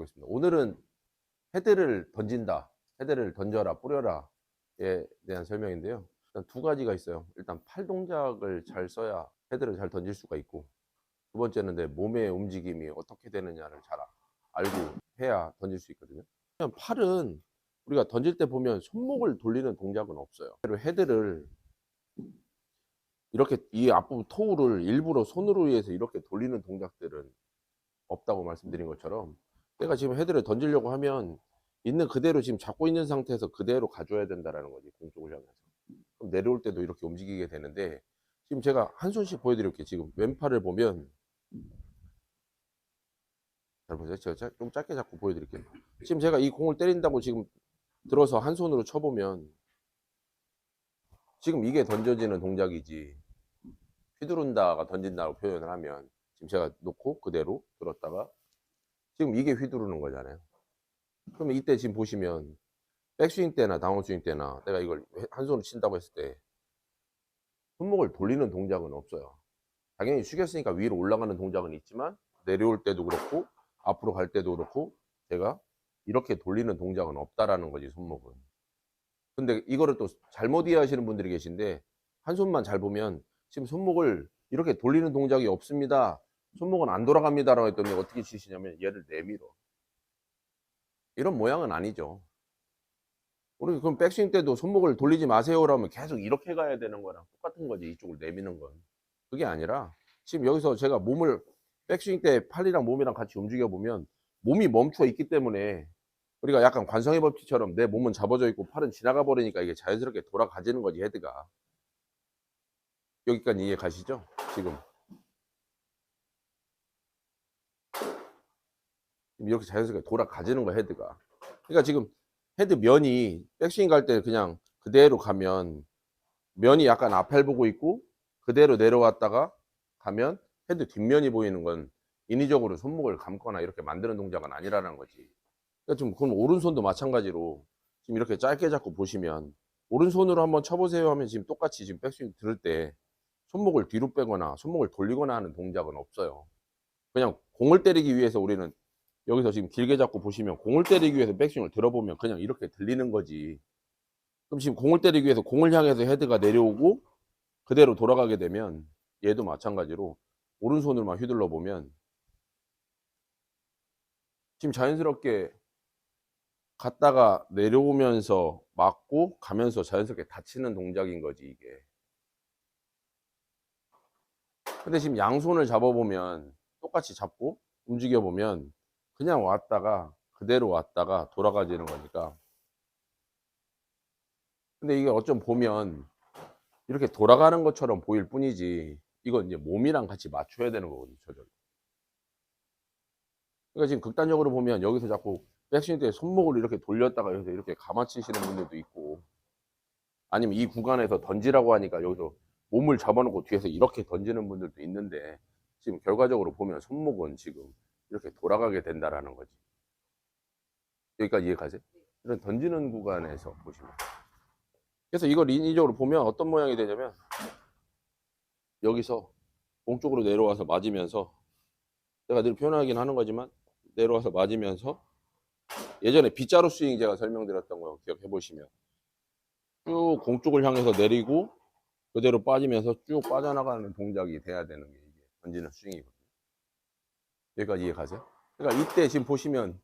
보겠습니다. 오늘은 헤드를 던진다, 헤드를 던져라, 뿌려라에 대한 설명인데요. 일단 두 가지가 있어요. 일단 팔 동작을 잘 써야 헤드를 잘 던질 수가 있고, 두 번째는 내 몸의 움직임이 어떻게 되느냐를 잘 알고 해야 던질 수 있거든요. 팔은 우리가 던질 때 보면 손목을 돌리는 동작은 없어요. 그리고 헤드를 이렇게 이 앞부분 토우를 일부러 손으로 의해서 이렇게 돌리는 동작들은 없다고 말씀드린 것처럼 내가 지금 헤드를 던지려고 하면 있는 그대로 지금 잡고 있는 상태에서 그대로 가져야 된다라는 거지 공쪽을 향해서. 그럼 내려올 때도 이렇게 움직이게 되는데 지금 제가 한 손씩 보여드릴게요. 지금 왼팔을 보면 잘 보세요. 제가 짜- 좀 짧게 잡고 보여드릴게요. 지금 제가 이 공을 때린다고 지금 들어서 한 손으로 쳐보면 지금 이게 던져지는 동작이지. 휘두른다가 던진다고 표현을 하면 지금 제가 놓고 그대로 들었다가 지금 이게 휘두르는 거잖아요. 그러면 이때 지금 보시면 백스윙 때나 다운스윙 때나 내가 이걸 한 손으로 친다고 했을 때 손목을 돌리는 동작은 없어요. 당연히 숙였으니까 위로 올라가는 동작은 있지만 내려올 때도 그렇고 앞으로 갈 때도 그렇고 제가 이렇게 돌리는 동작은 없다라는 거지 손목은. 근데 이거를 또 잘못 이해하시는 분들이 계신데 한 손만 잘 보면 지금 손목을 이렇게 돌리는 동작이 없습니다. 손목은 안 돌아갑니다라고 했더니 어떻게 치시냐면 얘를 내밀어. 이런 모양은 아니죠. 우리 그럼 백스윙 때도 손목을 돌리지 마세요라면 계속 이렇게 가야 되는 거랑 똑같은 거지 이쪽을 내미는 건. 그게 아니라 지금 여기서 제가 몸을 백스윙 때 팔이랑 몸이랑 같이 움직여 보면 몸이 멈춰 있기 때문에 우리가 약간 관성의 법칙처럼 내 몸은 잡아져 있고 팔은 지나가 버리니까 이게 자연스럽게 돌아가지는 거지 헤드가. 여기까지 이해 가시죠? 지금. 지금 이렇게 자연스럽게 돌아가지는 거야, 헤드가. 그러니까 지금 헤드 면이 백스윙 갈 때 그냥 그대로 가면 면이 약간 앞을 보고 있고 그대로 내려왔다가 가면 헤드 뒷면이 보이는 건 인위적으로 손목을 감거나 이렇게 만드는 동작은 아니라는 거지. 그러니까 좀 그건 오른손도 마찬가지로 지금 이렇게 짧게 잡고 보시면 오른손으로 한번 쳐보세요 하면 지금 똑같이 지금 백스윙 들을 때 손목을 뒤로 빼거나 손목을 돌리거나 하는 동작은 없어요. 그냥 공을 때리기 위해서 우리는 여기서 지금 길게 잡고 보시면 공을 때리기 위해서 백스윙을 들어보면 그냥 이렇게 들리는 거지. 그럼 지금 공을 때리기 위해서 공을 향해서 헤드가 내려오고 그대로 돌아가게 되면 얘도 마찬가지로 오른손으로만 휘둘러 보면 지금 자연스럽게 갔다가 내려오면서 맞고 가면서 자연스럽게 다치는 동작인 거지 이게. 근데 지금 양손을 잡아보면 똑같이 잡고 움직여보면 그냥 왔다가 그대로 왔다가 돌아가지는 거니까. 근데 이게 어쩜 보면 이렇게 돌아가는 것처럼 보일 뿐이지 이건 이제 몸이랑 같이 맞춰야 되는 거거든요. 저절로. 그러니까 지금 극단적으로 보면 여기서 자꾸 백스윙 때 손목을 이렇게 돌렸다가 여기서 이렇게 감아치시는 분들도 있고 아니면 이 구간에서 던지라고 하니까 여기서 몸을 잡아놓고 뒤에서 이렇게 던지는 분들도 있는데 지금 결과적으로 보면 손목은 지금 이렇게 돌아가게 된다라는 거지. 여기까지 이해 가세요? 이런 던지는 구간에서 보시면. 그래서 이걸 인위적으로 보면 어떤 모양이 되냐면 여기서 공 쪽으로 내려와서 맞으면서 제가 늘 표현하긴 하는 거지만 내려와서 맞으면서 예전에 빗자루 스윙 제가 설명드렸던 거 기억해 보시면 쭉 공 쪽을 향해서 내리고 그대로 빠지면서 쭉 빠져나가는 동작이 돼야 되는 게 이게 던지는 스윙이거든요. 여기까지 이해 가세요? 그러니까 이때 지금 보시면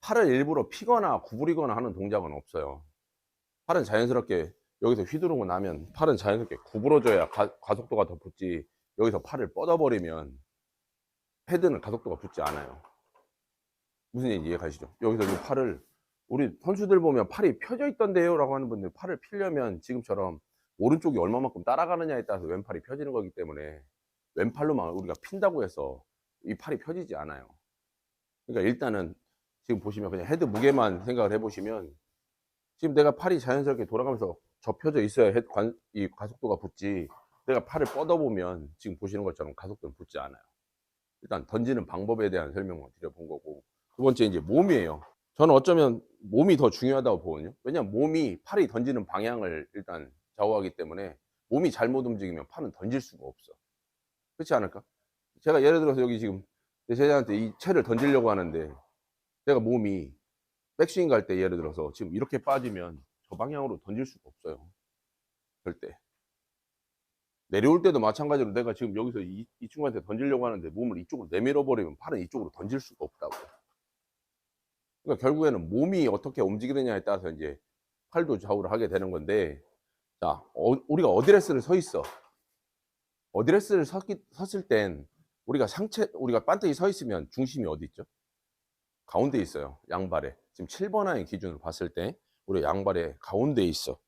팔을 일부러 피거나 구부리거나 하는 동작은 없어요. 팔은 자연스럽게 여기서 휘두르고 나면 팔은 자연스럽게 구부러져야 가, 속도가 더 붙지 여기서 팔을 뻗어버리면 헤드는 가속도가 붙지 않아요. 무슨 얘기인지 이해 가시죠? 여기서 이 팔을 우리 선수들 보면 팔이 펴져 있던데요 라고 하는 분들 팔을 피려면 지금처럼 오른쪽이 얼마만큼 따라가느냐에 따라서 왼팔이 펴지는 거기 때문에 왼팔로만 우리가 핀다고 해서 이 팔이 펴지지 않아요. 그러니까 일단은 지금 보시면 그냥 헤드 무게만 생각을 해보시면 지금 내가 팔이 자연스럽게 돌아가면서 접혀져 있어야 헤드 관, 이 가속도가 붙지 내가 팔을 뻗어보면 지금 보시는 것처럼 가속도는 붙지 않아요. 일단 던지는 방법에 대한 설명을 드려본 거고 두 번째 이제 몸이에요. 저는 어쩌면 몸이 더 중요하다고 보거든요. 왜냐면 몸이 팔이 던지는 방향을 일단 좌우하기 때문에 몸이 잘못 움직이면 팔은 던질 수가 없어. 그렇지 않을까? 제가 예를 들어서 여기 지금 제 제자한테 이 채를 던지려고 하는데 내가 몸이 백스윙 갈 때 예를 들어서 지금 이렇게 빠지면 저 방향으로 던질 수가 없어요. 절대. 내려올 때도 마찬가지로 내가 지금 여기서 이, 이 친구한테 던지려고 하는데 몸을 이쪽으로 내밀어 버리면 팔은 이쪽으로 던질 수가 없다고. 그러니까 결국에는 몸이 어떻게 움직이느냐에 따라서 이제 팔도 좌우를 하게 되는 건데 자 어, 우리가 어드레스를 서 있어 어드레스를 섰기, 섰을 땐 우리가 상체 우리가 반듯이 서 있으면 중심이 어디 있죠? 가운데 있어요 양발에. 지금 7번 라인 기준으로 봤을 때 우리 양발의 가운데에 있어.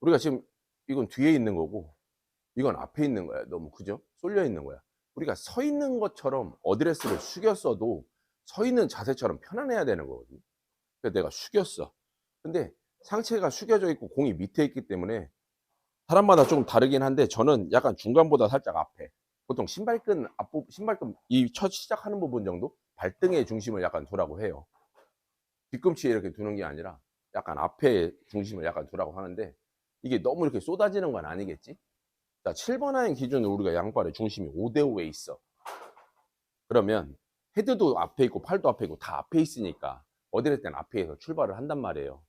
우리가 지금 이건 뒤에 있는 거고 이건 앞에 있는 거야. 너무 그죠? 쏠려 있는 거야. 우리가 서 있는 것처럼 어드레스를 숙였어도 서 있는 자세처럼 편안해야 되는 거거든요. 그래서 내가 숙였어. 근데 상체가 숙여져 있고 공이 밑에 있기 때문에 사람마다 조금 다르긴 한데 저는 약간 중간보다 살짝 앞에 보통 신발끈 앞부 신발끈 이 첫 시작하는 부분 정도? 발등의 중심을 약간 두라고 해요. 뒤꿈치에 이렇게 두는 게 아니라 약간 앞에 중심을 약간 두라고 하는데 이게 너무 이렇게 쏟아지는 건 아니겠지? 자 7번 라인 기준으로 우리가 양발의 중심이 5대5에 있어. 그러면 헤드도 앞에 있고 팔도 앞에 있고 다 앞에 있으니까 어디를 땐 앞에서 출발을 한단 말이에요.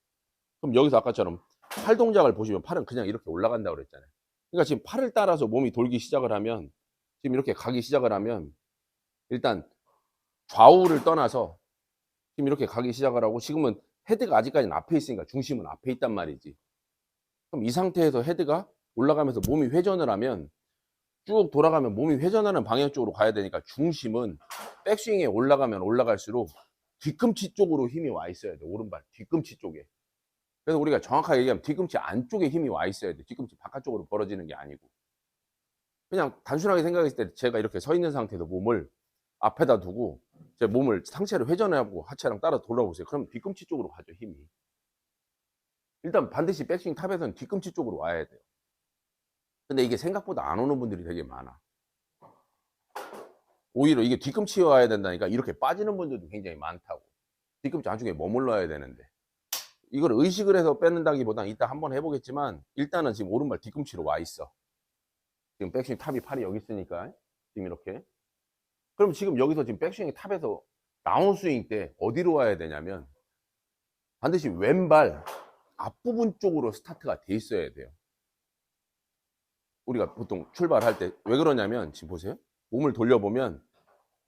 그럼 여기서 아까처럼 팔 동작을 보시면 팔은 그냥 이렇게 올라간다고 그랬잖아요. 그러니까 지금 팔을 따라서 몸이 돌기 시작을 하면 지금 이렇게 가기 시작을 하면 일단 좌우를 떠나서 지금 이렇게 가기 시작을 하고 지금은 헤드가 아직까지는 앞에 있으니까 중심은 앞에 있단 말이지. 그럼 이 상태에서 헤드가 올라가면서 몸이 회전을 하면 쭉 돌아가면 몸이 회전하는 방향 쪽으로 가야 되니까 중심은 백스윙에 올라가면 올라갈수록 뒤꿈치 쪽으로 힘이 와 있어야 돼. 오른발 뒤꿈치 쪽에. 그래서 우리가 정확하게 얘기하면 뒤꿈치 안쪽에 힘이 와 있어야 돼. 뒤꿈치 바깥쪽으로 벌어지는 게 아니고. 그냥 단순하게 생각했을 때 제가 이렇게 서 있는 상태에서 몸을 앞에다 두고 제 몸을 상체를 회전해하고 하체랑 따라 돌아보세요. 그럼 뒤꿈치 쪽으로 가죠, 힘이. 일단 반드시 백스윙 탑에서는 뒤꿈치 쪽으로 와야 돼요. 근데 이게 생각보다 안 오는 분들이 되게 많아. 오히려 이게 뒤꿈치에 와야 된다니까 이렇게 빠지는 분들도 굉장히 많다고. 뒤꿈치 안쪽에 머물러야 되는데. 이걸 의식을 해서 뺏는다기보단 이따 한번 해보겠지만 일단은 지금 오른발 뒤꿈치로 와 있어. 지금 백스윙 탑이 팔이 여기 있으니까 지금 이렇게. 그럼 지금 여기서 지금 백스윙 탑에서 다운스윙 때 어디로 와야 되냐면 반드시 왼발 앞부분 쪽으로 스타트가 돼 있어야 돼요. 우리가 보통 출발할 때 왜 그러냐면 지금 보세요. 몸을 돌려보면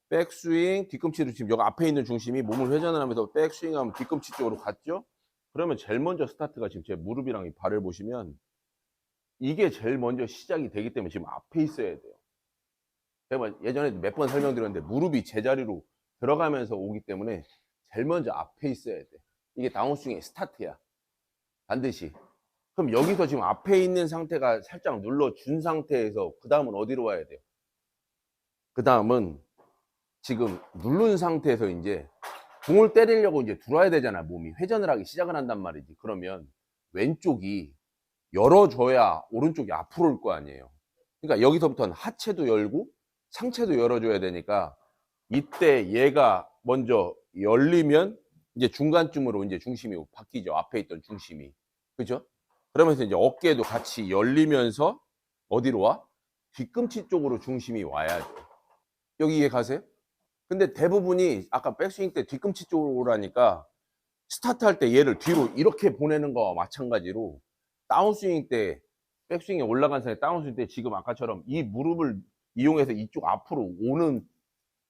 백스윙 뒤꿈치로 지금 여기 앞에 있는 중심이 몸을 회전을 하면서 백스윙하면 뒤꿈치 쪽으로 갔죠. 그러면 제일 먼저 스타트가 지금 제 무릎이랑 이 발을 보시면 이게 제일 먼저 시작이 되기 때문에 지금 앞에 있어야 돼요. 제가 예전에도 몇번 설명드렸는데 무릎이 제자리로 들어가면서 오기 때문에 제일 먼저 앞에 있어야 돼. 이게 다운스윙의 스타트야. 반드시. 그럼 여기서 지금 앞에 있는 상태가 살짝 눌러준 상태에서 그 다음은 어디로 와야 돼요? 그 다음은 지금 누른 상태에서 이제 공을 때리려고 이제 들어야 되잖아 몸이 회전을 하기 시작을 한단 말이지 그러면 왼쪽이 열어줘야 오른쪽이 앞으로 올 거 아니에요. 그러니까 여기서부터는 하체도 열고 상체도 열어줘야 되니까 이때 얘가 먼저 열리면 이제 중간쯤으로 이제 중심이 바뀌죠. 앞에 있던 중심이. 그죠? 그러면서 이제 어깨도 같이 열리면서 어디로 와? 뒤꿈치 쪽으로 중심이 와야죠. 여기 이해 가세요? 근데 대부분이 아까 백스윙 때 뒤꿈치 쪽으로 오라니까 스타트 할 때 얘를 뒤로 이렇게 보내는 거와 마찬가지로 다운스윙 때 백스윙에 올라간 사이 다운스윙 때 지금 아까처럼 이 무릎을 이용해서 이쪽 앞으로 오는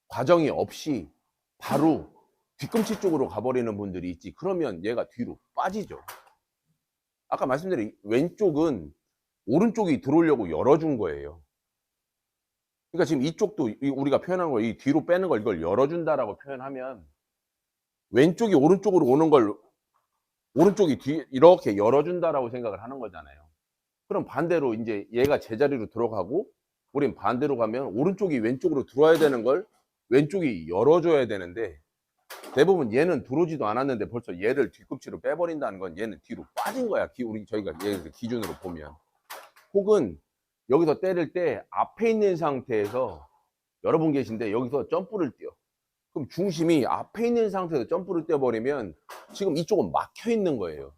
과정이 없이 바로 뒤꿈치 쪽으로 가버리는 분들이 있지. 그러면 얘가 뒤로 빠지죠. 아까 말씀드린 왼쪽은 오른쪽이 들어오려고 열어준 거예요. 그러니까 지금 이쪽도 이- 우리가 표현한 걸이 뒤로 빼는 걸 이걸 열어준다라고 표현하면 왼쪽이 오른쪽으로 오는 걸 오른쪽이 뒤 이렇게 열어준다라고 생각을 하는 거잖아요. 그럼 반대로 이제 얘가 제자리로 들어가고 우린 반대로 가면 오른쪽이 왼쪽으로 들어와야 되는 걸 왼쪽이 열어줘야 되는데 대부분 얘는 들어오지도 않았는데 벌써 얘를 뒤꿈치로 빼버린다는 건 얘는 뒤로 빠진 거야. 기- 우리 저희가 얘 기준으로 보면 혹은 여기서 때릴 때 앞에 있는 상태에서 여러분 계신데 여기서 점프를 뛰어. 그럼 중심이 앞에 있는 상태에서 점프를 뛰어버리면 지금 이쪽은 막혀 있는 거예요.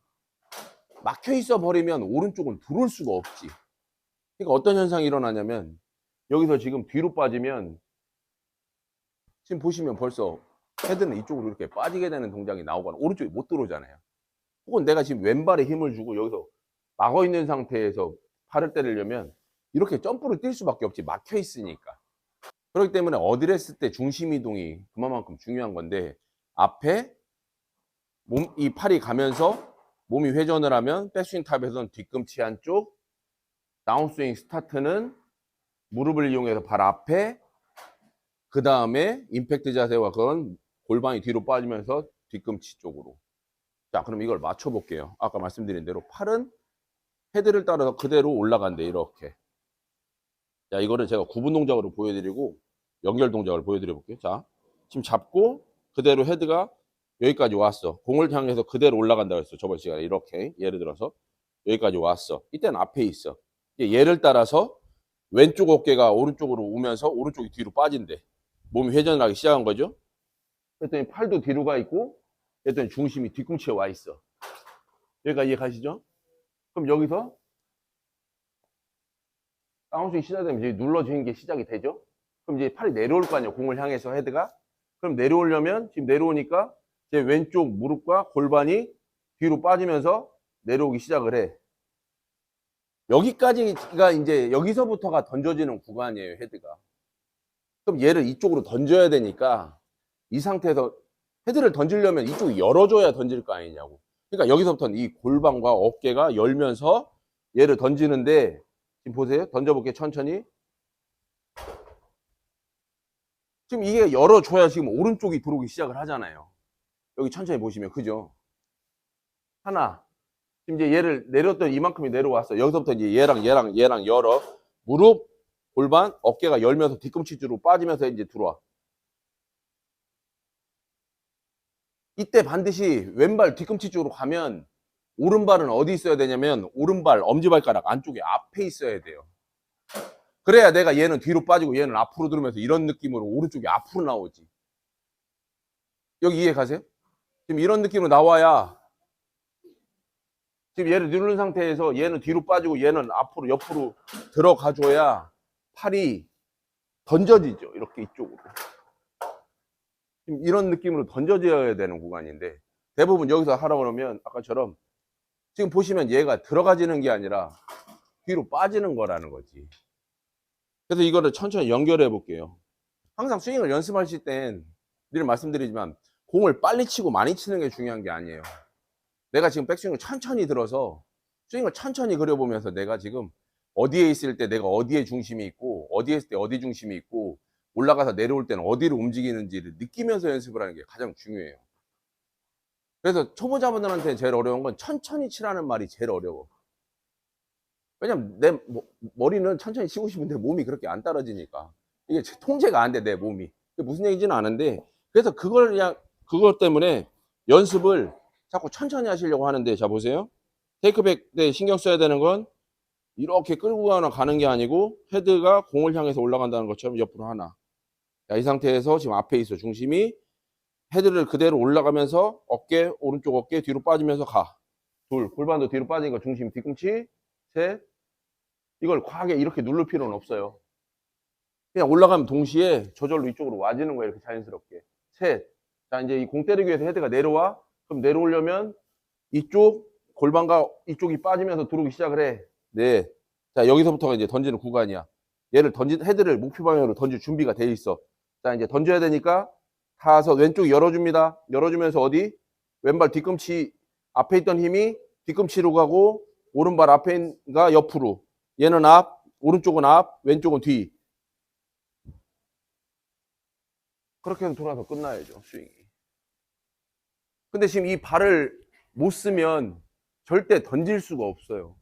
막혀 있어 버리면 오른쪽은 들어올 수가 없지. 그러니까 어떤 현상이 일어나냐면 여기서 지금 뒤로 빠지면 지금 보시면 벌써 헤드는 이쪽으로 이렇게 빠지게 되는 동작이 나오거나 오른쪽이 못 들어오잖아요. 혹은 내가 지금 왼발에 힘을 주고 여기서 막어 있는 상태에서 팔을 때리려면 이렇게 점프를 뛸 수밖에 없지 막혀 있으니까. 그렇기 때문에 했을 때 중심 이동이 그만큼 중요한 건데 앞에 몸, 이 팔이 가면서 몸이 회전을 하면 백스윙 탑에서는 뒤꿈치 한쪽 다운스윙 스타트는 무릎을 이용해서 발 앞에 그 다음에 임팩트 자세와 그건 골반이 뒤로 빠지면서 뒤꿈치 쪽으로. 자 그럼 이걸 맞춰 볼게요. 아까 말씀드린 대로 팔은 헤드를 따라서 그대로 올라간대 이렇게. 자 이거를 제가 구분 동작으로 보여드리고 연결 동작을 보여드려 볼게요. 자 지금 잡고 그대로 헤드가 여기까지 왔어. 공을 향해서 그대로 올라간다고 했어 저번 시간에. 이렇게 예를 들어서 여기까지 왔어. 이때는 앞에 있어. 얘를 따라서 왼쪽 어깨가 오른쪽으로 오면서 오른쪽이 뒤로 빠진대. 몸이 회전을 하기 시작한 거죠? 그랬더니 팔도 뒤로 가 있고 그랬더니 중심이 뒤꿈치에 와 있어. 여기까지 이해 가시죠? 그럼 여기서 다운스윙 시작되면 이제 눌러주는 게 시작이 되죠? 그럼 이제 팔이 내려올 거 아니에요 공을 향해서 헤드가? 그럼 내려오려면 지금 내려오니까 제 왼쪽 무릎과 골반이 뒤로 빠지면서 내려오기 시작을 해. 여기까지가 이제 여기서부터가 던져지는 구간이에요, 헤드가. 그럼 얘를 이쪽으로 던져야 되니까 이 상태에서 헤드를 던지려면 이쪽이 열어줘야 던질 거 아니냐고. 그러니까 여기서부터는 이 골반과 어깨가 열면서 얘를 던지는데 지금 보세요. 던져볼게요, 천천히. 지금 이게 열어줘야 지금 오른쪽이 들어오기 시작을 하잖아요. 여기 천천히 보시면 그죠? 하나. 지금 이제 얘를 내렸더니 이만큼이 내려왔어. 여기서부터 이제 얘랑 얘랑 얘랑 열어. 무릎, 골반, 어깨가 열면서 뒤꿈치 쪽으로 빠지면서 이제 들어와. 이때 반드시 왼발 뒤꿈치 쪽으로 가면 오른발은 어디 있어야 되냐면 오른발 엄지발가락 안쪽에 앞에 있어야 돼요. 그래야 내가 얘는 뒤로 빠지고 얘는 앞으로 들으면서 이런 느낌으로 오른쪽이 앞으로 나오지. 여기 이해 가세요? 지금 이런 느낌으로 나와야 지금 얘를 누른 상태에서 얘는 뒤로 빠지고 얘는 앞으로 옆으로 들어가줘야 팔이 던져지죠. 이렇게 이쪽으로. 지금 이런 느낌으로 던져져야 되는 구간인데 대부분 여기서 하라고 그러면 아까처럼 지금 보시면 얘가 들어가지는 게 아니라 뒤로 빠지는 거라는 거지. 그래서 이거를 천천히 연결해 볼게요. 항상 스윙을 연습하실 땐 늘 말씀드리지만 공을 빨리 치고 많이 치는 게 중요한 게 아니에요. 내가 지금 백스윙을 천천히 들어서 스윙을 천천히 그려보면서 내가 지금 어디에 있을 때 내가 어디에 중심이 있고 어디에 있을 때 어디 중심이 있고 올라가서 내려올 때는 어디로 움직이는지를 느끼면서 연습을 하는 게 가장 중요해요. 그래서 초보자분들한테 제일 어려운 건 천천히 치라는 말이 제일 어려워. 왜냐면 내 머- 머리는 천천히 치고 싶은데 몸이 그렇게 안 따라지니까 이게 통제가 안 돼 내 몸이 무슨 얘기인지는 아는데 그래서 그걸 그냥 그것 때문에 연습을 자꾸 천천히 하시려고 하는데 자 보세요 테이크백 때 신경 써야 되는 건 이렇게 끌고 가나 가는 게 아니고 헤드가 공을 향해서 올라간다는 것처럼 옆으로 하나 자, 이 상태에서 지금 앞에 있어 중심이 헤드를 그대로 올라가면서 어깨 오른쪽 어깨 뒤로 빠지면서 가 둘 골반도 뒤로 빠지니까 중심 뒤꿈치 셋 이걸 과하게 이렇게 누를 필요는 없어요. 그냥 올라가면 동시에 저절로 이쪽으로 와지는 거예요. 이렇게 자연스럽게. 셋. 자, 이제 이 공 때리기 위해서 헤드가 내려와. 그럼 내려오려면 이쪽 골반과 이쪽이 빠지면서 들어오기 시작을 해. 네. 자, 여기서부터가 이제 던지는 구간이야. 얘를 던진, 헤드를 목표 방향으로 던질 준비가 돼 있어. 자, 이제 던져야 되니까 타서 왼쪽 열어줍니다. 열어주면서 어디? 왼발 뒤꿈치 앞에 있던 힘이 뒤꿈치로 가고 오른발 앞에가 옆으로. 얘는 앞, 오른쪽은 앞, 왼쪽은 뒤. 그렇게 해서 돌아서 끝나야죠, 스윙이. 근데 지금 이 발을 못 쓰면 절대 던질 수가 없어요.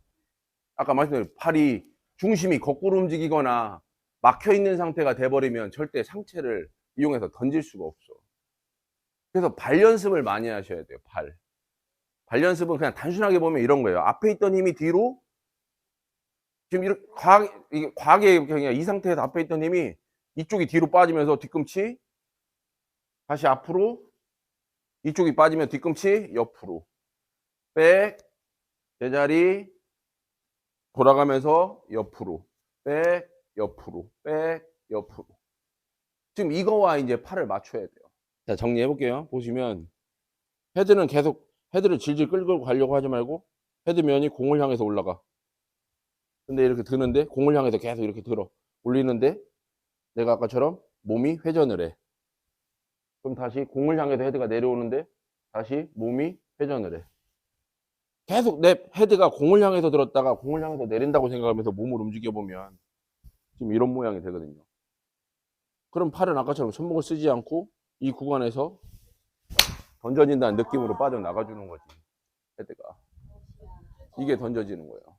아까 말씀드린 팔이 중심이 거꾸로 움직이거나 막혀 있는 상태가 돼버리면 절대 상체를 이용해서 던질 수가 없어. 그래서 발 연습을 많이 하셔야 돼요, 발. 발 연습은 그냥 단순하게 보면 이런 거예요. 앞에 있던 힘이 뒤로 지금 이렇게 과하게, 이게 과하게 그냥 이 상태에서 앞에 있던 힘이 이쪽이 뒤로 빠지면서 뒤꿈치 다시 앞으로 이쪽이 빠지면 뒤꿈치 옆으로 백 제자리 돌아가면서 옆으로 백 옆으로 백 옆으로 지금 이거와 이제 팔을 맞춰야 돼요. 자, 정리해 볼게요. 보시면 헤드는 계속 헤드를 질질 끌고 가려고 하지 말고 헤드면이 공을 향해서 올라가. 근데 이렇게 드는데 공을 향해서 계속 이렇게 들어 올리는데 내가 아까처럼 몸이 회전을 해. 그럼 다시 공을 향해서 헤드가 내려오는데 다시 몸이 회전을 해. 계속 내 헤드가 공을 향해서 들었다가 공을 향해서 내린다고 생각하면서 몸을 움직여 보면 지금 이런 모양이 되거든요. 그럼 팔은 아까처럼 손목을 쓰지 않고 이 구간에서 던져진다는 느낌으로 빠져나가 주는 거지. 헤드가. 이게 던져지는 거예요.